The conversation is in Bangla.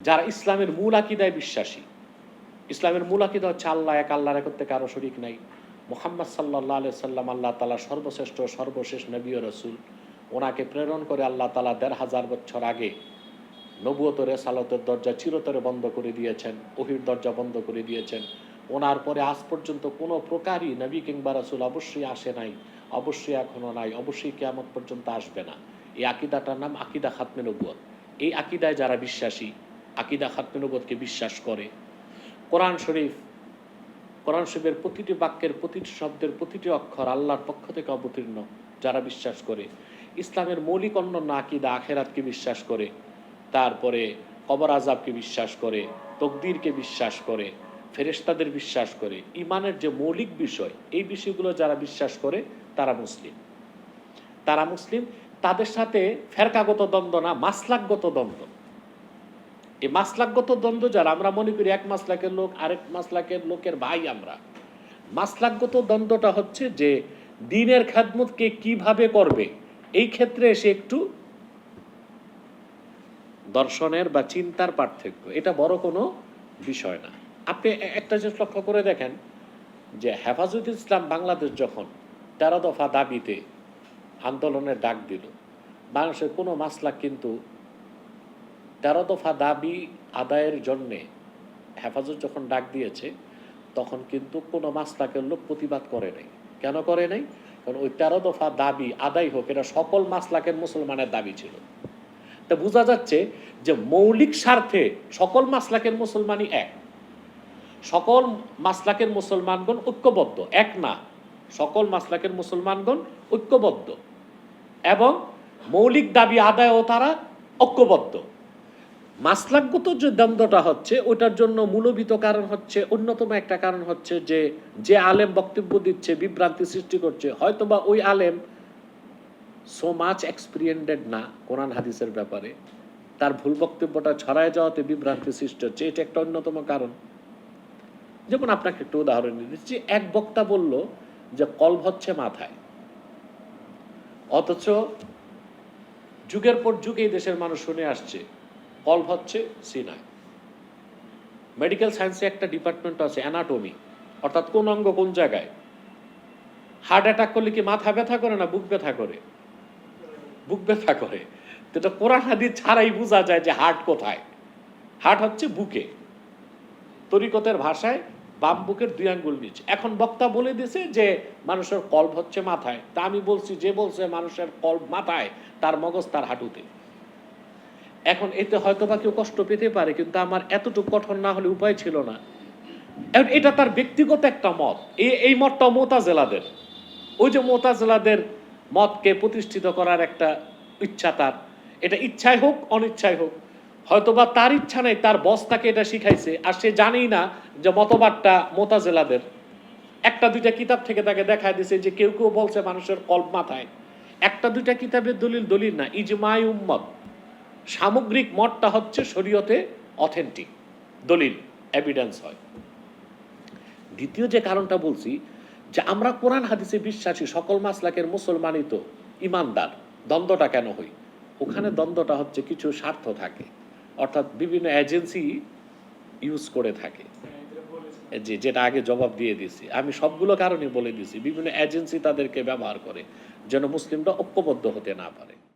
যারা ইসলামের মূল আকিদায় বিশ্বাসী, ইসলামের মূল আকিদা হচ্ছে আল্লাহ এক, আল্লাহর করতে কারও শরিক নাই। মোহাম্মদ সাল্লাহ আলি সাল্লাম আল্লাহ তালা সর্বশ্রেষ্ঠ, সর্বশেষ নবী ও রসুল। ওনাকে প্রেরণ করে আল্লাহ তালা দেড় হাজার বছর আগে নবুয়ত সালতের দরজা চিরতরে বন্ধ করে দিয়েছেন, ওহির দরজা বন্ধ করে দিয়েছেন। ওনার পরে আজ পর্যন্ত কোনো প্রকারই নবী কিংবা রসুল অবশ্যই আসে নাই, অবশ্যই এখনও নাই, অবশ্যই কেয়ামত পর্যন্ত আসবে না। এই আকিদাটার নাম আকিদা খাতমে নবুয়ত। এই আকিদায় যারা বিশ্বাসী আকিদা খাতমে বিশ্বাস করে। কোরআন শরীফ, কোরআন শরীফের প্রতিটি বাক্যের প্রতিটি শব্দের প্রতিটি অক্ষর আল্লাহর পক্ষ থেকে অবতীর্ণ, যারা বিশ্বাস করে। ইসলামের মৌলিক অন্যান্য আকিদা আখেরাতকে বিশ্বাস করে, তারপরে কবর আজাবকে বিশ্বাস করে, তকদিরকে বিশ্বাস করে, ফেরেশতাদের বিশ্বাস করে। ইমানের যে মৌলিক বিষয়, এই বিষয়গুলো যারা বিশ্বাস করে, তারা মুসলিম। তারা মুসলিম, তাদের সাথে ফেরকাগত দ্বন্দ্ব না, মাসলাকগত দ্বন্দ্ব। এই মাসলাকগত দ্বন্দ্ব যারা, আমরা মনে করি এক মাসলাকের লোক, আরেক মাসলাকের লোকের ভাই আমরা। মাসলাকগত দ্বন্দ্বটা হচ্ছে যে, দিনের খেদমতকে কীভাবে করবে, এই ক্ষেত্রে এসে একটু দর্শনের বা চিন্তার পার্থক্য, এটা বড় কোনো বিষয় না। আপনি একটা জিনিস লক্ষ্য করে দেখেন যে, হেফাজত ইসলাম বাংলাদেশ যখন তেরো দফা দাবিতে আন্দোলনের ডাক দিল, বাংলাদেশের কোনো মাসলা কিন্তু তেরো দফা দাবি আদায়ের জন্যে হেফাজত যখন ডাক দিয়েছে, তখন কিন্তু কোনো মাসলাকের লোক প্রতিবাদ করে নাই। কেন করে নাই? কারণ ওই তেরো দফা দাবি আদায় হোক, এটা সকল মাসলাকের মুসলমানের দাবি ছিল। তা বোঝা যাচ্ছে যে মৌলিক স্বার্থে সকল মাসলাকের মুসলমানই এক। সকল মাসলাকের মুসলমানগণ ঐক্যবদ্ধ, এক না। সকল মাসলাকের মুসলমানগণ ঐক্যবদ্ধ। এবং মৌলিক দাবি আদায়ও তারা ঐক্যবদ্ধ। মাসলাকগত যে দ্বন্দ্বটা হচ্ছে ওটার জন্য মূলভূত কারণ হচ্ছে, অন্যতম একটা কারণ হচ্ছে যে যে আলেম বক্তব্য দিচ্ছে, বিভ্রান্তি সৃষ্টি করছে, হয়তোবা ওই আলেম সো মাচ এক্সপিরিয়েন্টেড না কোরআন হাদিসের ব্যাপারে। তার ভুল বক্তব্যটা ছড়ায় যাওয়াতে বিভ্রান্তি সৃষ্টি হচ্ছে, এটা একটা অন্যতম কারণ। যেমন আপনাকে একটু উদাহরণ দিচ্ছি, এক বক্তা বলল যে কলভ হচ্ছে মাথায়। অথচ যুগের পর যুগ এই দেশের মানুষ শুনে আসছে। কলভ হচ্ছে সিনায় মেডিকেল সায়েন্সে একটা ডিপার্টমেন্ট আছে, অ্যানাটমি। অর্থাৎ কোন অঙ্গ কোন জায়গায়? হার্ট অ্যাটাক করলে কি মাথা ব্যথা করে না বুক ব্যথা করে? বুক ব্যথা করে। তো এটা কোরআন হাদিস ছাড়াই বোঝা যায় যে হার্ট কোথায়। হার্ট হচ্ছে বুকে। তরিকতের ভাষায় বাম বুকের দুই আঙ্গুল নিচে। এখন বক্তা বলে দিয়েছে যে মানুষের কল্প হচ্ছে মাথায়। তা আমি বলছি, যে বলছে মানুষের কল্প মাথায়, তার মগজ তার হাঁটুতে। এখন এতে হয়তো বা কেউ কষ্ট পেতে পারে, কিন্তু আমার এতটুকু কঠোর না হলে উপায় ছিল না। এখন এটা তার ব্যক্তিগত একটা মত। এই এই মতটা মোতাজেলাদের। ওই যে মোতাজেলাদের মতকে প্রতিষ্ঠিত করার একটা ইচ্ছা তার। এটা ইচ্ছাই হোক, অনিচ্ছাই হোক। হয়তোবা তার ইচ্ছা নেই, তার বস তাকে এটা শিখাইছে, আর সে জানেই না যে মতবাদটা মোতাজেলাদের। একটা দুইটা কিতাব থেকে তাকে দেখা দিছে যে কেউ কেউ বলছে মানুষের কল্প মাথায়। একটা দুইটা কিতাবের দলিল দলিল না, ইজমাই উম্মত। সামগ্রিক মতটা হচ্ছে শরীয়তে অথেন্টিক দলিল এভিডেন্স হয়। দ্বিতীয় যে কারণটা বলছি, যে আমরা কোরআন হাদিসে বিশ্বাসী, সকল মাসলাকের মুসলমানই তো ইমানদার, দ্বন্দ্বটা কেন হই ওখানে দ্বন্দ্বটা হচ্ছে কিছু স্বার্থ থাকে, অর্থাৎ বিভিন্ন এজেন্সি ইউজ করে থাকে। যে যেটা আগে জবাব দিয়ে দিছি আমি সবগুলো কারণে বলে দিছি বিভিন্ন এজেন্সি তাদেরকে ব্যবহার করে, যেন মুসলিমরা ঐক্যবদ্ধ হতে না পারে।